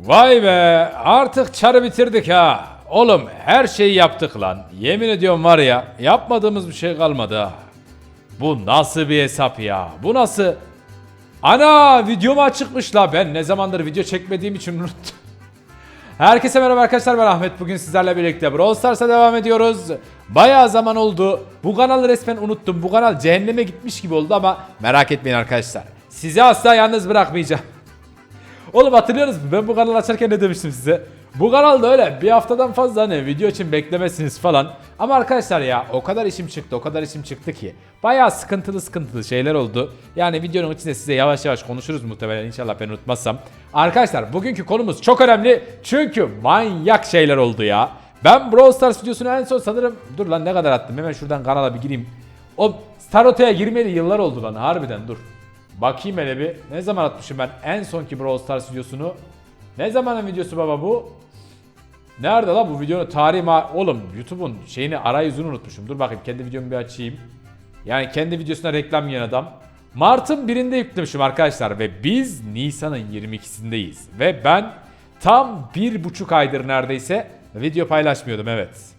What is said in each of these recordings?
Vay be artık çarı bitirdik ha. Oğlum her şeyi yaptık lan. Yemin ediyorum var ya yapmadığımız bir şey kalmadı ha. Bu nasıl bir hesap ya? Bu nasıl? Ana videom açıkmış la ben ne zamandır video çekmediğim için unuttum. Herkese merhaba arkadaşlar ben Ahmet. Bugün sizlerle birlikte Brawl Stars'a devam ediyoruz. Bayağı zaman oldu. Bu kanalı resmen unuttum. Bu kanal cehenneme gitmiş gibi oldu ama merak etmeyin arkadaşlar. Sizi asla yalnız bırakmayacağım. Oğlum hatırlıyorsunuz mu? Ben bu kanalı açarken ne demiştim size? Bu kanalda öyle bir haftadan fazla hani video için beklemezsiniz falan. Ama arkadaşlar ya o kadar işim çıktı o kadar işim çıktı ki. Bayağı sıkıntılı sıkıntılı şeyler oldu. Yani videonun içinde size yavaş yavaş konuşuruz muhtemelen inşallah ben unutmazsam. Arkadaşlar bugünkü konumuz çok önemli. Çünkü manyak şeyler oldu ya. Ben Brawl Stars videosunu en son sanırım... Dur lan ne kadar attım hemen şuradan kanala bir gireyim. O Starota'ya girmeli yıllar oldu lan harbiden dur. Bakayım hele bir. Ne zaman atmışım ben en sonki Brawl Stars videosunu? Ne zamanın videosu baba bu? Nerede la bu videonun tarihi ma... Oğlum YouTube'un şeyini arayüzünü unutmuşum. Dur bakayım kendi videomu bir açayım. Yani kendi videosuna reklam yiyen adam. Mart'ın birinde yüklemişim arkadaşlar ve biz Nisan'ın 22'sindeyiz. Ve ben tam bir buçuk aydır neredeyse video paylaşmıyordum evet.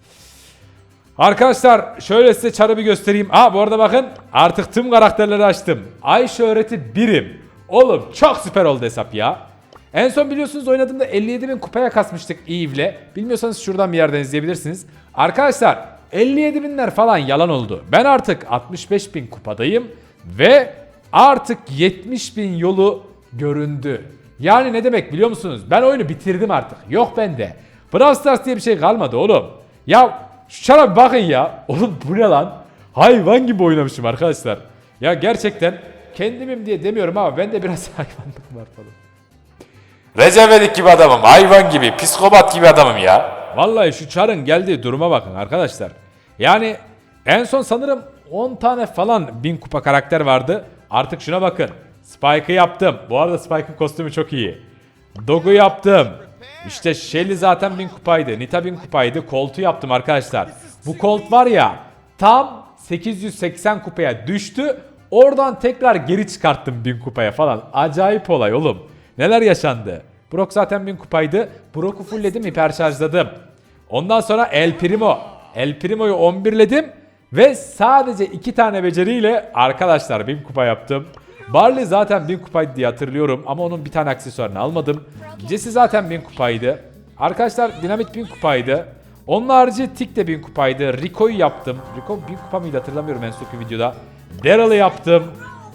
Arkadaşlar şöyle size çarı bir göstereyim. Ha bu arada bakın artık tüm karakterleri açtım. Ay şöhreti birim. Oğlum çok süper oldu hesap ya. En son biliyorsunuz oynadığımda 57 bin kupaya kasmıştık Eve'le. Bilmiyorsanız şuradan bir yerden izleyebilirsiniz. Arkadaşlar 57 binler falan yalan oldu. Ben artık 65 bin kupadayım ve artık 70 bin yolu göründü. Yani ne demek biliyor musunuz? Ben oyunu bitirdim artık. Yok bende. Brawl Stars diye bir şey kalmadı oğlum. Ya şu çara bir bakın ya. Oğlum bu ne lan? Hayvan gibi oynamışım arkadaşlar. Ya gerçekten kendimim diye demiyorum ama bende biraz hayvanlık var falan. Rezevelik gibi adamım, hayvan gibi, psikopat gibi adamım ya. Vallahi şu çarın geldiği duruma bakın arkadaşlar. Yani en son sanırım 10 tane falan bin kupa karakter vardı. Artık şuna bakın. Spike'ı yaptım. Bu arada Spike'ın kostümü çok iyi. Dog'u yaptım. İşte Shelly zaten bin kupaydı. Nita bin kupaydı. Colt'u yaptım arkadaşlar. Bu Colt var ya tam 880 kupaya düştü. Oradan tekrar geri çıkarttım bin kupaya falan. Acayip olay oğlum. Neler yaşandı? Brock zaten bin kupaydı. Brock'u fullledim hiperşarjladım. Ondan sonra El Primo. El Primo'yu 11'ledim. Ve sadece iki tane beceriyle arkadaşlar bin kupa yaptım. Barley zaten bin kupaydı diye hatırlıyorum ama onun bir tane aksesuarını almadım. Jesse zaten bin kupaydı. Arkadaşlar Dinamit bin kupaydı. Onun harici Tik de bin kupaydı. Rico'yu yaptım. Rico bin kupa mıydı hatırlamıyorum en sonki videoda. Daryl'ı yaptım.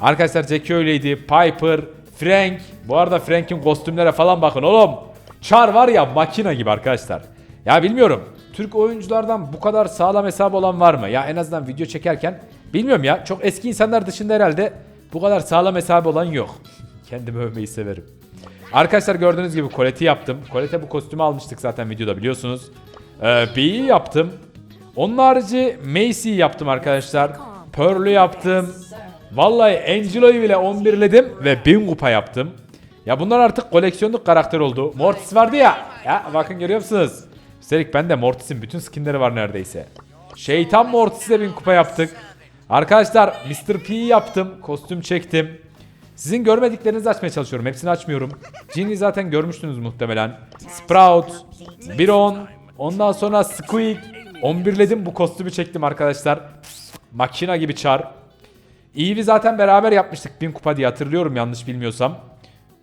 Arkadaşlar Jackie öyleydi. Piper, Frank. Bu arada Frank'in kostümlere falan bakın oğlum. Char var ya makina gibi arkadaşlar. Ya bilmiyorum. Türk oyunculardan bu kadar sağlam hesabı olan var mı? Ya en azından video çekerken bilmiyorum ya. Çok eski insanlar dışında herhalde bu kadar sağlam hesabı olan yok. Kendimi övmeyi severim. Arkadaşlar gördüğünüz gibi Colette'i yaptım. Colette bu kostümü almıştık zaten videoda biliyorsunuz. Ee, B'yi yaptım. Onun harici Macy'yi yaptım arkadaşlar. Pearl'ü yaptım. Vallahi Angelo'yu bile 11'ledim ve 1000 kupa yaptım. Ya bunlar artık koleksiyonluk karakter oldu. Mortis vardı ya. Ya bakın görüyor musunuz? Üstelik bende Mortis'in bütün skinleri var neredeyse. Şeytan Mortis'e 1000 kupa yaptık. Arkadaşlar Mr. P'yi yaptım. Kostüm çektim. Sizin görmediklerinizi açmaya çalışıyorum. Hepsini açmıyorum. Ginny zaten görmüştünüz muhtemelen. Sprout, Biron, ondan sonra Squeak. 11'ledim bu kostümü çektim arkadaşlar. Makina gibi çar. Eevee'i zaten beraber yapmıştık 1000 kupa diye hatırlıyorum yanlış bilmiyorsam.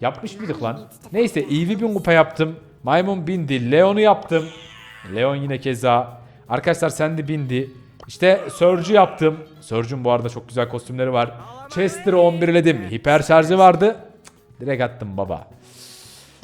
Yapmış mıydık lan? Neyse Eevee 1000 kupa yaptım. Maymun bindi. Leon'u yaptım. Leon yine keza. Arkadaşlar Sandy bindi. İşte Surge'ü yaptım. Surge'un bu arada çok güzel kostümleri var. Chester'ı 11'ledim. Hiper şarjı vardı. Direkt attım baba.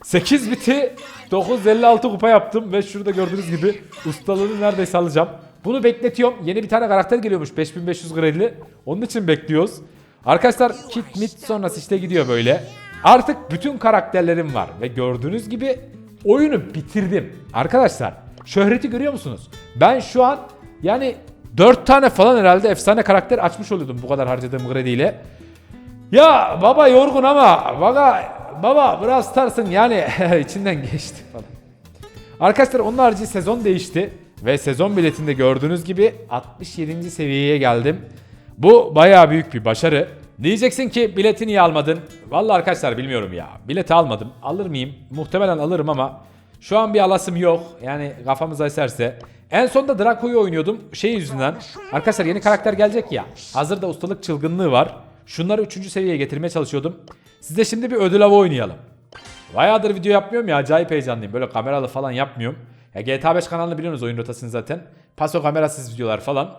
8 biti 956 kupa yaptım ve şurada gördüğünüz gibi ustalığını neredeyse alacağım. Bunu bekletiyorum. Yeni bir tane karakter geliyormuş 5500 greli. Onun için bekliyoruz. Arkadaşlar kit mit sonrası işte gidiyor böyle. Artık bütün karakterlerim var ve gördüğünüz gibi oyunu bitirdim. Arkadaşlar şöhreti görüyor musunuz? Ben şu an yani 4 tane falan herhalde efsane karakter açmış oluyordum bu kadar harcadığım krediyle. Ya baba yorgun ama baba baba biraz Stars'ın yani içinden geçti falan. Arkadaşlar onun harici sezon değişti ve sezon biletinde gördüğünüz gibi 67. seviyeye geldim. Bu bayağı büyük bir başarı. Diyeceksin ki bileti niye almadın? Vallahi arkadaşlar bilmiyorum ya. Bileti almadım. Alır mıyım? Muhtemelen alırım ama şu an bir alasım yok. Yani kafamıza eserse. En sonunda Draco'yu oynuyordum. Şey yüzünden. Arkadaşlar yeni karakter gelecek ya. Hazırda ustalık çılgınlığı var. Şunları 3. seviyeye getirmeye çalışıyordum. Size şimdi bir ödül avı oynayalım. Bayağıdır video yapmıyorum ya acayip heyecanlıyım. Böyle kameralı falan yapmıyorum. Ya GTA 5 kanalını biliyorsunuz oyun rotasını zaten. Paso kamerasız videolar falan.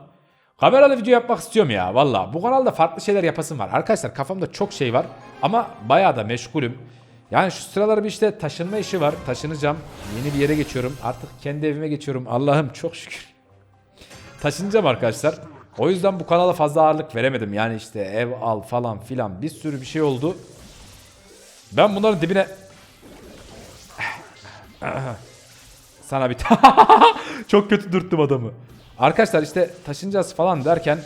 Kameralı video yapmak istiyorum ya valla. Bu kanalda farklı şeyler yapasım var. Arkadaşlar kafamda çok şey var ama bayağı da meşgulüm. Yani şu sıralar bir işte taşınma işi var. Taşınacağım. Yeni bir yere geçiyorum. Artık kendi evime geçiyorum. Allah'ım çok şükür. Taşınacağım arkadaşlar. O yüzden bu kanala fazla ağırlık veremedim. Yani işte ev al falan filan bir sürü bir şey oldu. Ben bunların dibine sana bir çok kötü dürttüm adamı. Arkadaşlar işte taşınacağız falan derken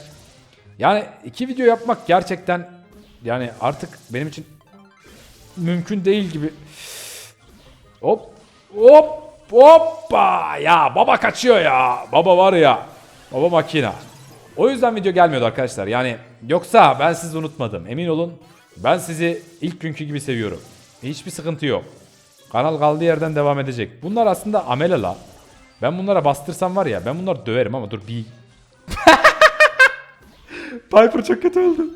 yani iki video yapmak gerçekten yani artık benim için mümkün değil gibi. Hop hop hoppa ya baba kaçıyor ya. Baba var ya. Baba makina. O yüzden video gelmiyordu arkadaşlar. Yani yoksa ben sizi unutmadım. Emin olun ben sizi ilk günkü gibi seviyorum. Hiçbir sıkıntı yok. Kanal kaldığı yerden devam edecek. Bunlar aslında amelela. Ben bunlara bastırsam var ya ben bunları döverim ama dur bir... Piper çok kötü öldü.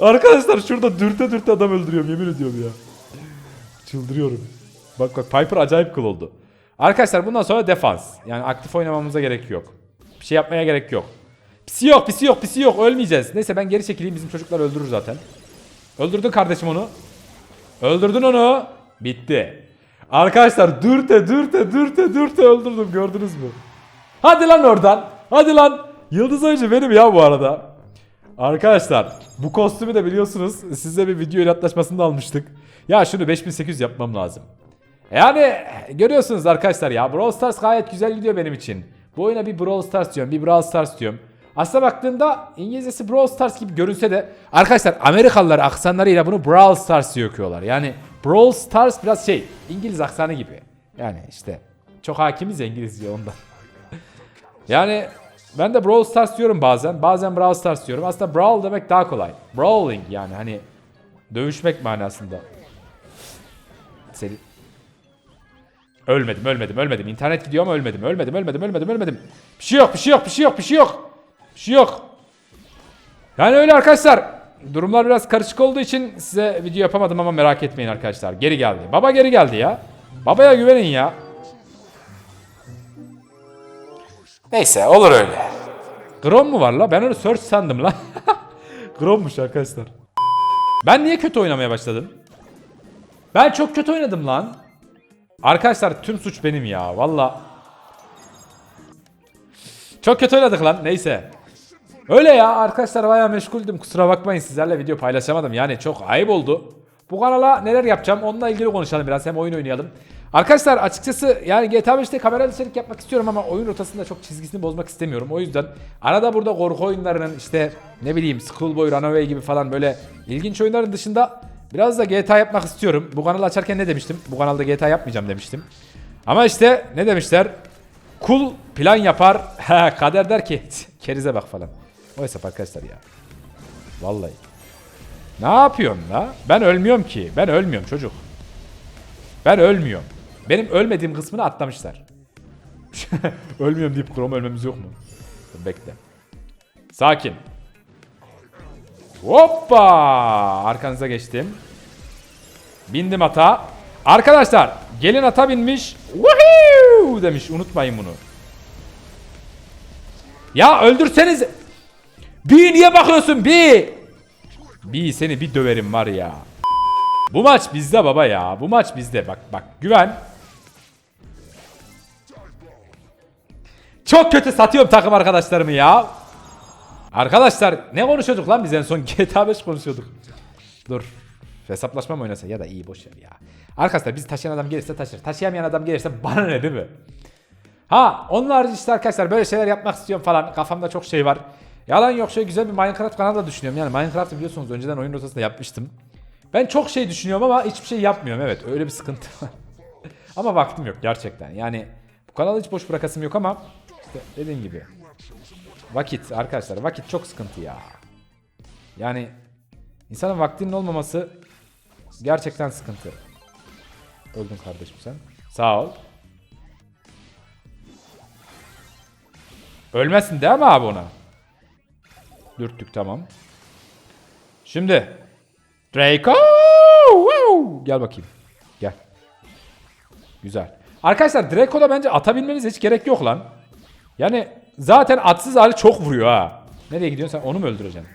Arkadaşlar şurada dürte dürte adam öldürüyorum yemin ediyorum ya. Çıldırıyorum. Bak bak Piper acayip cool oldu. Arkadaşlar bundan sonra defans. Yani aktif oynamamıza gerek yok. Bir şey yapmaya gerek yok. Pisi yok pisi yok pisi yok ölmeyeceğiz. Neyse ben geri çekileyim bizim çocuklar öldürür zaten. Öldürdün kardeşim onu. Öldürdün onu. Bitti. Arkadaşlar dürte dürte dürte dürte öldürdüm gördünüz mü? Hadi lan oradan. Hadi lan. Yıldız oyuncu benim ya bu arada. Arkadaşlar bu kostümü de biliyorsunuz size bir video ilatlaşmasında almıştık. Ya şunu 5800 yapmam lazım. Yani görüyorsunuz arkadaşlar ya Brawl Stars gayet güzel gidiyor benim için. Bu oyuna bir Brawl Stars diyorum bir Brawl Stars diyorum. Aslına baktığında İngilizcesi Brawl Stars gibi görünse de arkadaşlar Amerikalılar aksanlarıyla bunu Brawl Stars diye okuyorlar. Yani Brawl Stars biraz şey İngiliz aksanı gibi. Yani işte çok hakimiz ya İngilizce ondan. Yani ben de Brawl Stars diyorum bazen. Bazen Brawl Stars diyorum. Aslında Brawl demek daha kolay. Brawling yani hani dövüşmek manasında. Seni... Ölmedim, ölmedim, ölmedim. İnternet gidiyor ama ölmedim. Ölmedim, ölmedim, ölmedim, ölmedim. Bir şey yok, bir şey yok, bir şey yok, bir şey yok. Bir şey yok. Yani öyle arkadaşlar. Durumlar biraz karışık olduğu için size video yapamadım ama merak etmeyin arkadaşlar. Geri geldi. Baba geri geldi ya. Babaya güvenin ya. Neyse olur öyle. Grom mu var la? Ben onu search sandım la. Grom'muş arkadaşlar. Ben niye kötü oynamaya başladım? Ben çok kötü oynadım lan. Arkadaşlar tüm suç benim ya. Valla. Çok kötü oynadık lan. Neyse. Öyle ya arkadaşlar bayağı meşguldüm. Kusura bakmayın sizlerle video paylaşamadım. Yani çok ayıp oldu. Bu kanala neler yapacağım onunla ilgili konuşalım biraz. Hem oyun oynayalım. Arkadaşlar açıkçası yani GTA 5'te kameralı içerik yapmak istiyorum ama oyun rotasında çok çizgisini bozmak istemiyorum. O yüzden arada burada korku oyunlarının işte ne bileyim Schoolboy Runaway gibi falan böyle ilginç oyunların dışında biraz da GTA yapmak istiyorum. Bu kanalı açarken ne demiştim? Bu kanalda GTA yapmayacağım demiştim. Ama işte ne demişler? Kul plan yapar. Kader der ki kerize bak falan. O hesap arkadaşlar ya. Vallahi. Ne yapıyorsun la? Ben ölmüyorum ki. Ben ölmüyorum çocuk. Ben ölmüyorum. Benim ölmediğim kısmını atlamışlar. ölmüyorum deyip Chrome ölmemiz yok mu? Bekle. Sakin. Hoppa! Arkanıza geçtim. Bindim ata. Arkadaşlar gelin ata binmiş. Woohoo demiş. Unutmayın bunu. Ya öldürseniz. Bir niye bakıyorsun bir? Bir seni bir döverim var ya. Bu maç bizde baba ya. Bu maç bizde. Bak bak güven. Çok kötü satıyorum takım arkadaşlarımı ya. Arkadaşlar ne konuşuyorduk lan biz en son GTA 5 konuşuyorduk. Dur. Hesaplaşma mı oynasa ya da iyi boş ver ya. Arkadaşlar biz taşıyan adam gelirse taşır. Taşıyamayan adam gelirse bana ne değil mi? Ha onlar işte arkadaşlar böyle şeyler yapmak istiyorum falan. Kafamda çok şey var. Yalan yok şöyle güzel bir Minecraft kanalı da düşünüyorum. Yani Minecraft'ı biliyorsunuz önceden oyun rotasında yapmıştım. Ben çok şey düşünüyorum ama hiçbir şey yapmıyorum. Evet öyle bir sıkıntı var. ama vaktim yok gerçekten. Yani bu kanalı hiç boş bırakasım yok ama dediğim gibi. Vakit arkadaşlar vakit çok sıkıntı ya. Yani İnsanın vaktinin olmaması gerçekten sıkıntı. Öldün kardeşim sen. Sağ ol. Ölmezsin değil mi abi ona? Dürttük tamam. Şimdi. Draco! Wow! Gel bakayım. Gel. Güzel. Arkadaşlar Draco'da bence atabilmenize hiç gerek yok lan. Yani zaten atsız hali çok vuruyor ha. Nereye gidiyorsun sen onu mu öldüreceksin?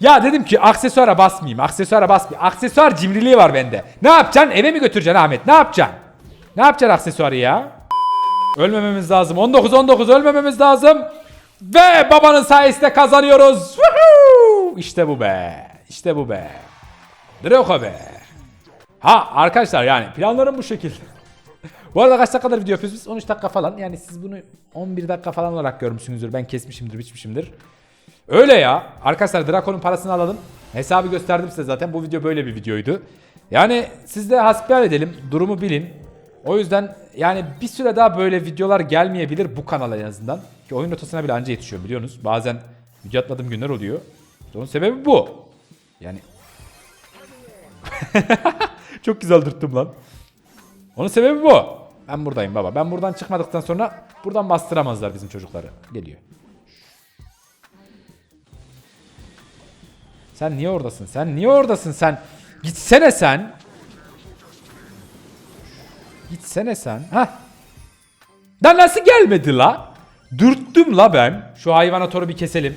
Ya dedim ki aksesuara basmayayım, aksesuara basmayayım. Aksesuar cimriliği var bende. Ne yapacaksın? Eve mi götüreceksin Ahmet? Ne yapacaksın? Ne yapacaksın aksesuarı ya? Ölmememiz lazım. 19 19 ölmememiz lazım. Ve babanın sayesinde kazanıyoruz. Woohoo! İşte bu be. İşte bu be. Draco be. Ha arkadaşlar yani planlarım bu şekilde. Bu arada kaç dakikadır video yapıyoruz biz? 13 dakika falan. Yani siz bunu 11 dakika falan olarak görmüşsünüzdür. Ben kesmişimdir, biçmişimdir. Öyle ya. Arkadaşlar Draco'nun parasını alalım. Hesabı gösterdim size zaten. Bu video böyle bir videoydu. Yani siz de hasbihal edelim. Durumu bilin. O yüzden yani bir süre daha böyle videolar gelmeyebilir bu kanala en azından. Ki oyun rotasına bile anca yetişiyorum biliyorsunuz. Bazen video atmadığım günler oluyor. Onun sebebi bu. Yani çok güzel dürttüm lan. Onun sebebi bu. Ben buradayım baba. Ben buradan çıkmadıktan sonra buradan bastıramazlar bizim çocukları. Geliyor. Sen niye oradasın? Sen niye oradasın sen? Gitsene sen. Gitsene sen. Hah. Lan nasıl gelmedi la? Dürttüm la ben. Şu hayvanatoru bir keselim.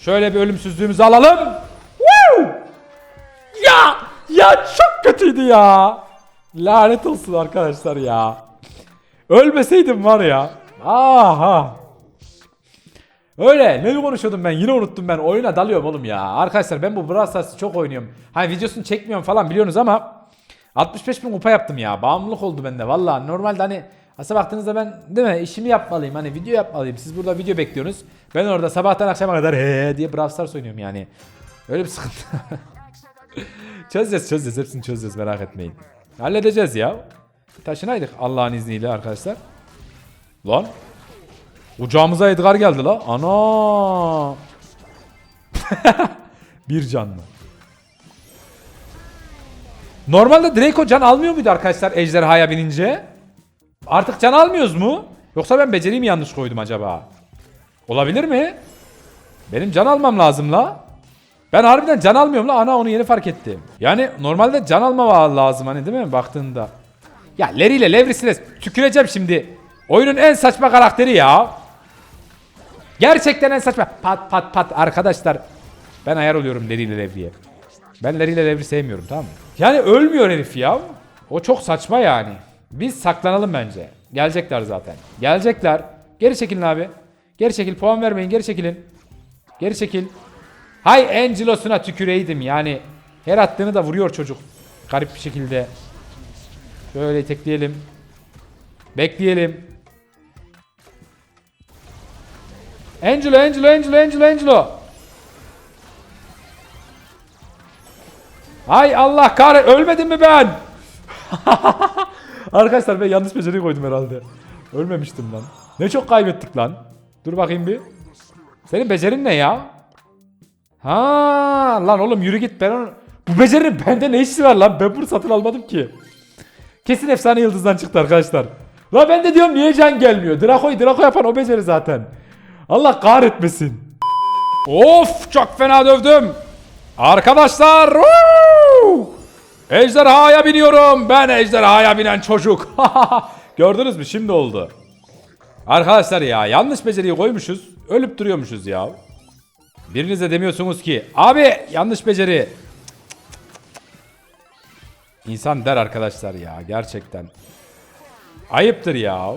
Şöyle bir ölümsüzlüğümüzü alalım. Woo! Ya! Ya çok kötüydü ya. Lanet olsun arkadaşlar ya. Ölmeseydim var ya. Aha. Öyle ne konuşuyordum ben yine unuttum ben oyuna dalıyorum oğlum ya. Arkadaşlar ben bu Brawl çok oynuyorum. Hani videosunu çekmiyorum falan biliyorsunuz ama 65 bin kupa yaptım ya. Bağımlılık oldu bende valla. Normalde hani aslında baktığınızda ben değil mi işimi yapmalıyım hani video yapmalıyım. Siz burada video bekliyorsunuz. Ben orada sabahtan akşama kadar he diye Brawl Stars oynuyorum yani. Öyle bir sıkıntı. çözeceğiz çözeceğiz hepsini çözeceğiz merak etmeyin. Halledeceğiz ya. Taşınaydık Allah'ın izniyle arkadaşlar. Lan Ucağımıza Edgar geldi la. Ana. bir canlı. Normalde Draco can almıyor muydu arkadaşlar ejderhaya binince? Artık can almıyoruz mu? Yoksa ben beceriyi mi yanlış koydum acaba? Olabilir mi? Benim can almam lazım la. Ben harbiden can almıyorum la. Ana onu yeni fark ettim. Yani normalde can almama lazım hani değil mi baktığında? Ya Larry ile Levris'ine tüküreceğim şimdi. Oyunun en saçma karakteri ya. Gerçekten en saçma. Pat pat pat arkadaşlar. Ben ayar oluyorum Larry ile Levri'ye. Ben Larry ile Levri sevmiyorum tamam mı? Yani ölmüyor herif ya. O çok saçma yani. Biz saklanalım bence. Gelecekler zaten. Gelecekler. Geri çekilin abi. Geri çekil. Puan vermeyin. Geri çekilin. Geri çekil. Hay Angelos'una tüküreydim yani. Her attığını da vuruyor çocuk. Garip bir şekilde. Şöyle tekleyelim. Bekleyelim. Angelo, Angelo, Angelo, Angelo, Angelo. Hay Allah kahret ölmedim mi ben? Arkadaşlar ben yanlış beceri koydum herhalde. Ölmemiştim lan. Ne çok kaybettik lan. Dur bakayım bir. Senin becerin ne ya? Ha lan oğlum yürü git ben onu... Bu becerinin bende ne işi var lan? Ben bunu satın almadım ki. Kesin efsane yıldızdan çıktı arkadaşlar. La ben de diyorum niye can gelmiyor? Draco'yu Draco yapan o beceri zaten. Allah kahretmesin. Of çok fena dövdüm. Arkadaşlar. woo! Ejderhaya biniyorum. Ben ejderhaya binen çocuk. Gördünüz mü? Şimdi oldu. Arkadaşlar ya yanlış beceriyi koymuşuz. Ölüp duruyormuşuz ya. Biriniz de demiyorsunuz ki abi yanlış beceri. İnsan der arkadaşlar ya gerçekten. Ayıptır ya.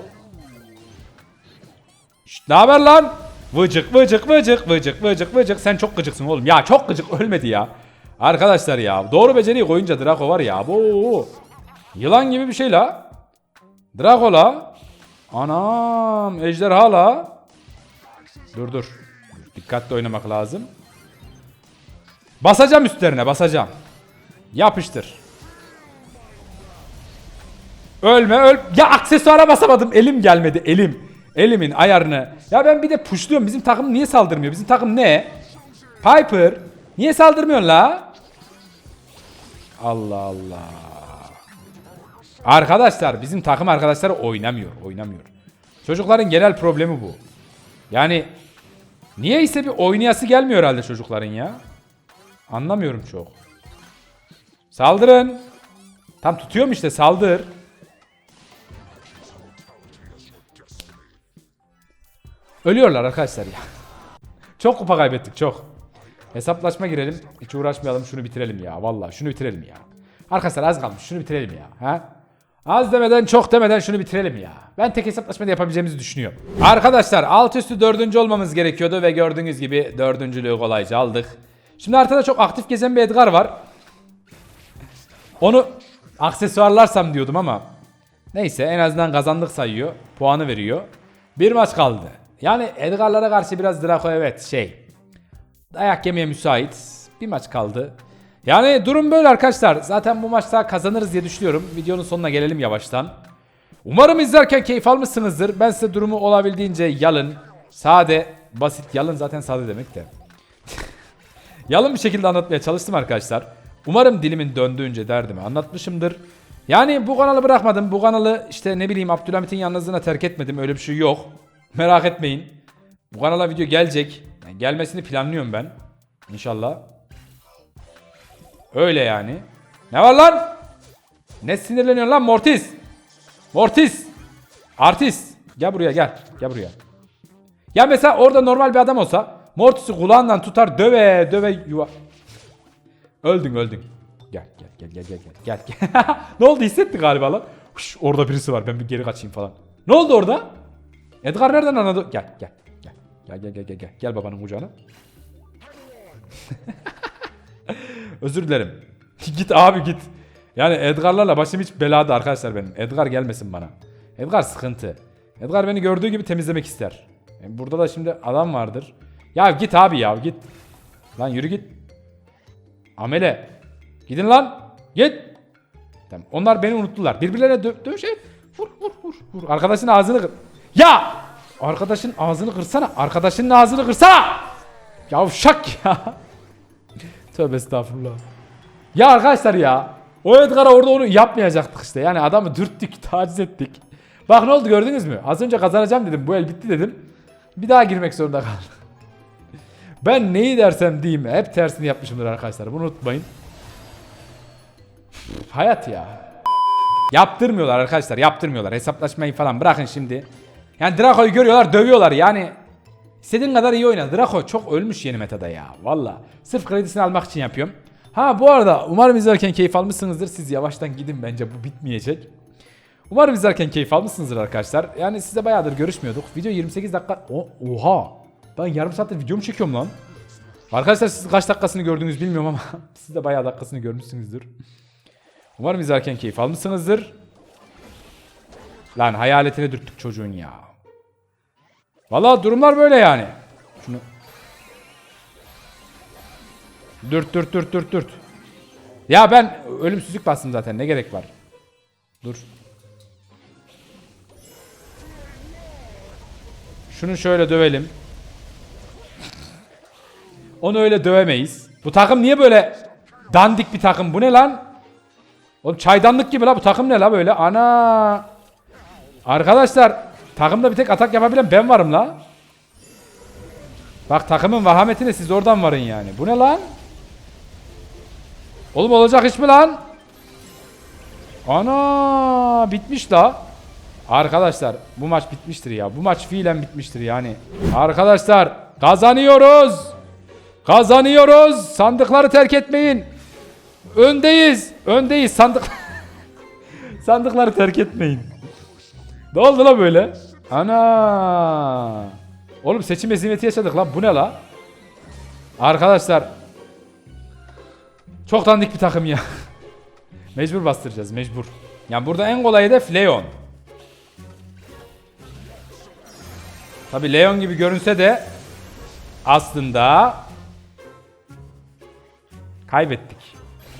Ne haber lan? Vıcık vıcık vıcık vıcık vıcık vıcık. Sen çok gıcıksın oğlum. Ya çok gıcık ölmedi ya. Arkadaşlar ya doğru beceriyi koyunca Draco var ya. Bu yılan gibi bir şey la. Draco la. Anam ejderha la. Dur dur. Dikkatli oynamak lazım. Basacağım üstlerine basacağım. Yapıştır. Ölme öl. Ya aksesuara basamadım. Elim gelmedi elim. elimin ayarını. Ya ben bir de pushluyorum. Bizim takım niye saldırmıyor? Bizim takım ne? Piper. Niye saldırmıyor la? Allah Allah. Arkadaşlar bizim takım arkadaşları oynamıyor. Oynamıyor. Çocukların genel problemi bu. Yani niye ise bir oynayası gelmiyor herhalde çocukların ya. Anlamıyorum çok. Saldırın. Tam tutuyorum işte saldır. Ölüyorlar arkadaşlar ya. Çok kupa kaybettik çok. Hesaplaşma girelim. Hiç uğraşmayalım şunu bitirelim ya. Vallahi şunu bitirelim ya. Arkadaşlar az kalmış şunu bitirelim ya. Ha? Az demeden çok demeden şunu bitirelim ya. Ben tek hesaplaşmada yapabileceğimizi düşünüyorum. Arkadaşlar alt üstü dördüncü olmamız gerekiyordu ve gördüğünüz gibi dördüncülüğü kolayca aldık. Şimdi haritada çok aktif gezen bir Edgar var. Onu aksesuarlarsam diyordum ama neyse en azından kazandık sayıyor. Puanı veriyor. Bir maç kaldı. Yani Edgar'lara karşı biraz Draco evet şey. Dayak yemeye müsait. Bir maç kaldı. Yani durum böyle arkadaşlar. Zaten bu maçta kazanırız diye düşünüyorum. Videonun sonuna gelelim yavaştan. Umarım izlerken keyif almışsınızdır. Ben size durumu olabildiğince yalın, sade, basit. Yalın zaten sade demek de. Yalın bir şekilde anlatmaya çalıştım arkadaşlar. Umarım dilimin döndüğünce derdimi anlatmışımdır. Yani bu kanalı bırakmadım. Bu kanalı işte ne bileyim Abdülhamit'in yalnızlığına terk etmedim. Öyle bir şey yok. Merak etmeyin. Bu kanala video gelecek. Yani gelmesini planlıyorum ben. İnşallah. Öyle yani. Ne var lan? Ne sinirleniyorsun lan Mortis? Mortis. Artist. Gel buraya gel. Gel buraya. Ya mesela orada normal bir adam olsa Mortis'i kulağından tutar döve döve yuva. Öldün öldün. Gel gel gel gel gel gel gel. ne oldu hissetti galiba lan. Huş, orada birisi var ben bir geri kaçayım falan. Ne oldu orada? Edgar nereden anladı? Gel gel gel. Gel gel gel gel gel. Gel babanın kucağına. Özür dilerim. git abi git. Yani Edgar'larla başım hiç belada arkadaşlar benim. Edgar gelmesin bana. Edgar sıkıntı. Edgar beni gördüğü gibi temizlemek ister. Yani burada da şimdi adam vardır. Ya git abi ya git. Lan yürü git. Amele. Gidin lan. Git. Tamam. Onlar beni unuttular. Birbirlerine dö dövüş et. Vur vur vur vur. Arkadaşın ağzını kır. Ya! Arkadaşın ağzını kırsana. Arkadaşının ağzını kırsana. Yavşak ya. Tövbe estağfurullah. Ya arkadaşlar ya. O Edgar'a orada onu yapmayacaktık işte. Yani adamı dürttük, taciz ettik. Bak ne oldu gördünüz mü? Az önce kazanacağım dedim. Bu el bitti dedim. Bir daha girmek zorunda kaldım. Ben neyi dersem diyeyim hep tersini yapmışımdır arkadaşlar. Bunu unutmayın. Hayat ya. Yaptırmıyorlar arkadaşlar yaptırmıyorlar. Hesaplaşmayı falan bırakın şimdi. Yani Draco'yu görüyorlar dövüyorlar yani. İstediğin kadar iyi oyna. Draco çok ölmüş yeni metada ya. Valla. Sırf kredisini almak için yapıyorum. Ha bu arada umarım izlerken keyif almışsınızdır. Siz yavaştan gidin bence bu bitmeyecek. Umarım izlerken keyif almışsınızdır arkadaşlar. Yani size bayağıdır görüşmüyorduk. Video 28 dakika... O, oha! Ben yarım saattir video mu çekiyorum lan? Arkadaşlar siz kaç dakikasını gördünüz bilmiyorum ama siz de bayağı dakikasını görmüşsünüzdür. Umarım izlerken keyif almışsınızdır. Lan hayaletine dürttük çocuğun ya. Valla durumlar böyle yani. Şunu. Dürt dürt dürt dürt dürt. Ya ben ölümsüzlük bastım zaten ne gerek var. Dur. Şunu şöyle dövelim. Onu öyle dövemeyiz. Bu takım niye böyle dandik bir takım? Bu ne lan? Oğlum çaydanlık gibi la bu takım ne la böyle? Ana. Arkadaşlar takımda bir tek atak yapabilen ben varım la. Bak takımın vahametine siz oradan varın yani. Bu ne lan? Oğlum olacak iş mi lan? Ana bitmiş la. Arkadaşlar bu maç bitmiştir ya. Bu maç fiilen bitmiştir yani. Arkadaşlar kazanıyoruz. Kazanıyoruz. Sandıkları terk etmeyin. Öndeyiz. Öndeyiz. Sandık Sandıkları terk etmeyin. Ne oldu la böyle? Ana. Oğlum seçim ezimeti yaşadık lan. Bu ne la? Arkadaşlar. Çok dandik bir takım ya. mecbur bastıracağız mecbur. Yani burada en kolay hedef Leon. Tabi Leon gibi görünse de aslında kaybettik.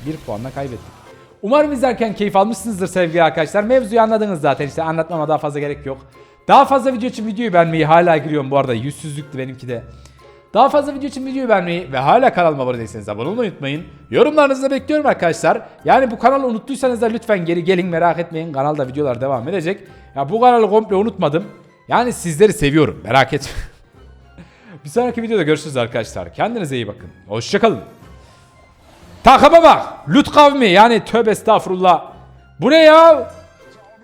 Bir puanla kaybettik. Umarım izlerken keyif almışsınızdır sevgili arkadaşlar. Mevzuyu anladınız zaten işte anlatmama daha fazla gerek yok. Daha fazla video için videoyu beğenmeyi hala giriyorum bu arada. Yüzsüzlüktü benimki de. Daha fazla video için videoyu beğenmeyi ve hala kanalıma abone değilseniz abone olmayı unutmayın. Yorumlarınızı da bekliyorum arkadaşlar. Yani bu kanalı unuttuysanız da lütfen geri gelin merak etmeyin. Kanalda videolar devam edecek. Ya bu kanalı komple unutmadım. Yani sizleri seviyorum merak etmeyin. Bir sonraki videoda görüşürüz arkadaşlar. Kendinize iyi bakın. Hoşçakalın. Takıma bak. Lüt kavmi yani tövbe estağfurullah. Bu ne ya?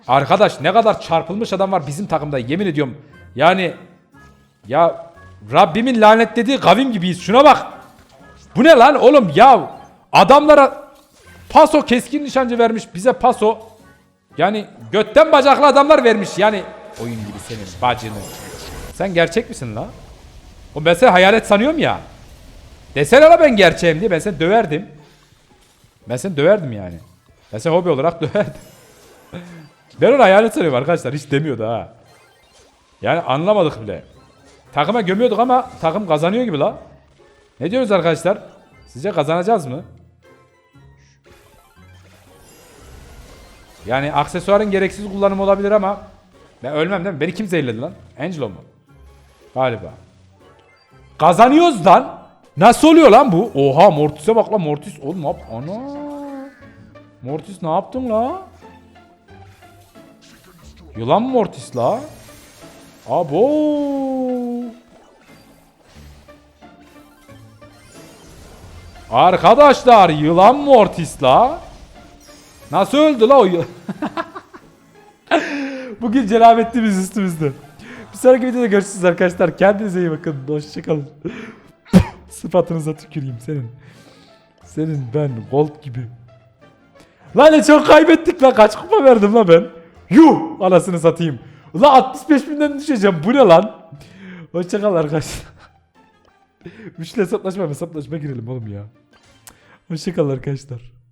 Arkadaş ne kadar çarpılmış adam var bizim takımda yemin ediyorum. Yani ya Rabbimin lanetlediği kavim gibiyiz. Şuna bak. Bu ne lan oğlum ya? Adamlara paso keskin nişancı vermiş bize paso. Yani götten bacaklı adamlar vermiş yani. Oyun gibi senin bacını. Sen gerçek misin la? O ben seni hayalet sanıyorum ya. Desene la ben gerçeğim diye ben seni döverdim. Ben seni döverdim yani. Ben seni hobi olarak döverdim. Ben onu hayalet sanıyorum arkadaşlar hiç demiyordu ha. Yani anlamadık bile. Takıma gömüyorduk ama takım kazanıyor gibi la. Ne diyoruz arkadaşlar? Sizce kazanacağız mı? Yani aksesuarın gereksiz kullanımı olabilir ama ben ölmem değil mi? Beni kim zehirledi lan? Angelo mu? Galiba. Kazanıyoruz lan. Nasıl oluyor lan bu? Oha Mortis'e bak lan Mortis. Oğlum ne yap? Ana. Mortis ne yaptın la? Yılan Mortis la? Abo. Arkadaşlar yılan Mortis la. Nasıl öldü la o yılan? Bugün cenabetliğimiz üstümüzde. Bir sonraki videoda görüşürüz arkadaşlar. Kendinize iyi bakın. Hoşçakalın. Sıfatınıza tüküreyim senin. Senin ben gold gibi. Lan ne çok kaybettik lan. Kaç kupa verdim lan ben. Yuh anasını satayım. Ulan 65 binden düşeceğim. Bu ne lan? Hoşçakal arkadaşlar. Üçlü hesaplaşma hesaplaşma girelim oğlum ya. Hoşçakal arkadaşlar.